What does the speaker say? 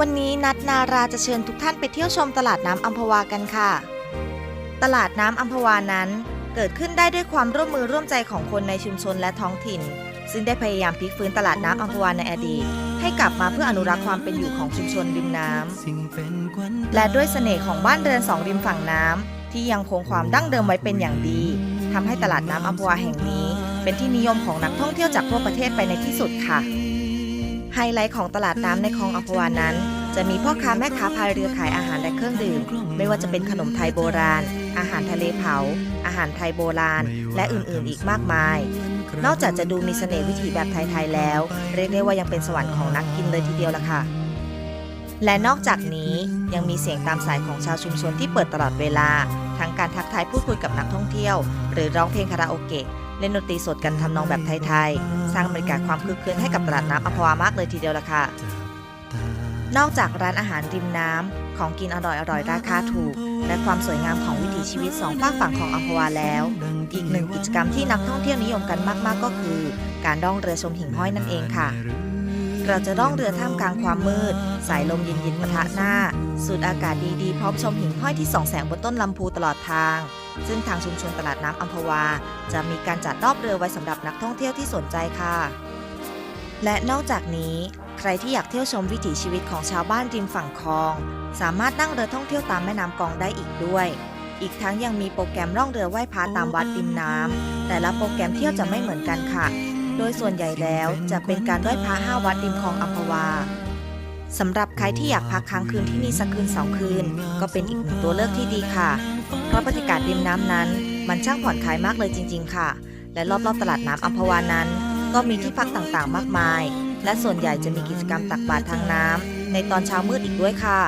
วันนี้นัดนาราจะเชิญทุกท่านไปเที่ยวชมตลาดน้ำอัมพวากันค่ะ ตลาดน้ำอัมพวานั้นเกิดขึ้นได้ด้วยความร่วมมือร่วมใจของคนในชุมชนและท้องถิ่น ซึ่งได้พยายามพลิกฟื้นตลาดน้ำอัมพวาในอดีต ให้กลับมาเพื่ออนุรักษ์ความเป็นอยู่ของชุมชนริมน้ำและด้วยเสน่ห์ของบ้านเรือนสองริมฝั่งน้ำที่ยังคงความดั้งเดิมไว้เป็นอย่างดีทำให้ตลาดน้ำอัมพวาแห่งนี้ เป็นที่นิยมของนักท่องเที่ยวจากทั่วประเทศไปในที่สุดค่ะ ไฮไลท์ของตลาดน้ำในคลองอัมพวานั้น จะมีพ่อค้าแม่ค้าพายเรือขายอาหารและเครื่องดื่ม ไม่ว่าจะเป็นขนมไทยโบราณ อาหารทะเลเผา อาหารไทยโบราณ และอื่นๆ อีกมากมาย นอกจากจะดูมีเสน่ห์วิถีแบบไทยๆแล้ว เรียกได้ว่ายังเป็นสวรรค์ของนักกินเลยทีเดียวล่ะค่ะ และนอกจากนี้ยังมีเสียงตามสายของชาวชุมชนที่เปิดตลอดเวลา ทั้งการทักทายพูดคุยกับนักท่องเที่ยว หรือร้องเพลงคาราโอเกะเล่นดนตรีสดกันทำนองแบบไทยๆ สร้างบรรยากาศความคึกคืนให้กับตลาดน้ำอัมพวามากเลยทีเดียวละค่ะ นอกจากร้านอาหารริมน้ำของกินอร่อยๆราคาถูก และความสวยงามของวิถีชีวิตสองฝากฝั่งของอัมพวาแล้ว อีกหนึ่งกิจกรรมที่นักท่องเที่ยวนิยมกันมากๆก็คือ การล่องเรือชมหิ่งห้อยนั่นเองค่ะ เราจะล่องเรือท่ามกลางความมืด สายลมเย็นๆปะทะหน้า สูดอากาศดีๆ พร้อมชมหิ่งห้อยที่ส่องแสงบนต้นลำพูตลอดทาง ซึ่งทางชุมชนตลาดน้ำอัมพวา จะมีการจัดรอบเรือไว้สำหรับนักท่องเที่ยวที่สนใจค่ะ และนอกจากนี้ใครที่อยากเที่ยวชมวิถีชีวิตของชาวบ้านริมฝั่งคลอง สามารถนั่งเรือท่องเที่ยวตามแม่น้ำกองได้อีกด้วย อีกทั้งยังมีโปรแกรมล่องเรือไหว้พระตามวัดริมน้ำแต่ละโปรแกรมเที่ยวจะไม่เหมือนกันค่ะ โดยส่วนใหญ่แล้วจะเป็นการไหว้พระห้าวัดริมคลองอัมพวาสำหรับใครที่อยากพักค้างคืนที่นี่สักคืนสองคืน ก็เป็นอีกหนึ่งตัวเลือกที่ดีค่ะ เพราะบรรยากาศริมน้ำนั้น มันช่างผ่อนคลายมากเลยจริง ๆ ค่ะ และรอบๆตลาดน้ำอัมพวานั้น ก็มีที่พักต่างๆ มากมาย และส่วนใหญ่จะมีกิจกรรมตักบาตรทางน้ำในตอนเช้ามืดอีกด้วยค่ะ